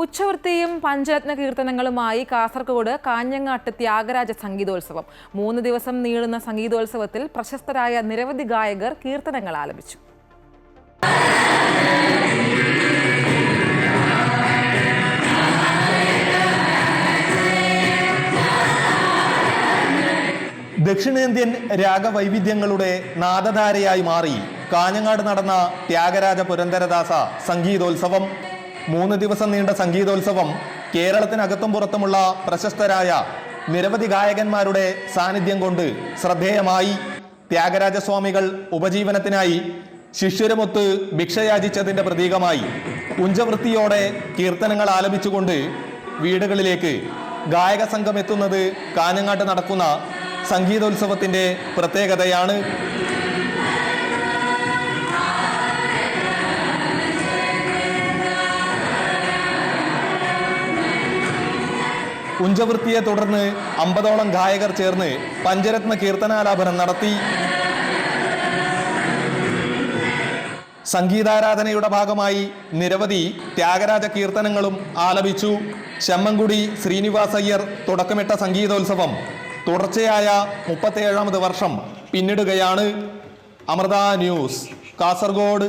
ഉച്ചവൃത്തിയും പഞ്ചരത്ന കീർത്തനങ്ങളുമായി കാസർഗോഡ് കാഞ്ഞങ്ങാട്ട് ത്യാഗരാജ സംഗീതോത്സവം. മൂന്ന് ദിവസം നീളുന്ന സംഗീതോത്സവത്തിൽ പ്രശസ്തരായ നിരവധി ഗായകർ കീർത്തനങ്ങൾ ആലപിച്ചു. ദക്ഷിണേന്ത്യൻ രാഗവൈവിധ്യങ്ങളുടെ നാദധാരയായി മാറി കാഞ്ഞങ്ങാട് നടന്ന ത്യാഗരാജ പുരന്ദരദാസ സംഗീതോത്സവം. മൂന്ന് ദിവസം നീണ്ട സംഗീതോത്സവം കേരളത്തിനകത്തും പുറത്തുമുള്ള പ്രശസ്തരായ നിരവധി ഗായകന്മാരുടെ സാന്നിധ്യം കൊണ്ട് ശ്രദ്ധേയമായി ത്യാഗരാജസ്വാമികൾ ഉപജീവനത്തിനായി ശിഷ്യരുമൊത്ത് ഭിക്ഷയാചിച്ചതിന്റെ പ്രതീകമായി ഉഞ്ചവൃത്തിയോടെ കീർത്തനങ്ങൾ ആലപിച്ചുകൊണ്ട് വീടുകളിലേക്ക് ഗായക സംഘം എത്തുന്നത് കാഞ്ഞങ്ങാട്ട് നടക്കുന്ന സംഗീതോത്സവത്തിന്റെ പ്രത്യേകതയാണ്. ഉഞ്ചവൃത്തിയെ തുടർന്ന് അമ്പതോളം ഗായകർ ചേർന്ന് പഞ്ചരത്ന കീർത്തനാലാപനം നടത്തി. സംഗീതാരാധനയുടെ ഭാഗമായി നിരവധി ത്യാഗരാജ കീർത്തനങ്ങളും ആലപിച്ചു. ശമ്മൻകുടി ശ്രീനിവാസ് അയ്യർ തുടക്കമിട്ട സംഗീതോത്സവം തുടർച്ചയായ മുപ്പത്തേഴാമത് വർഷം പിന്നിടുകയാണ്. അമൃത ന്യൂസ് കാസർഗോഡ്.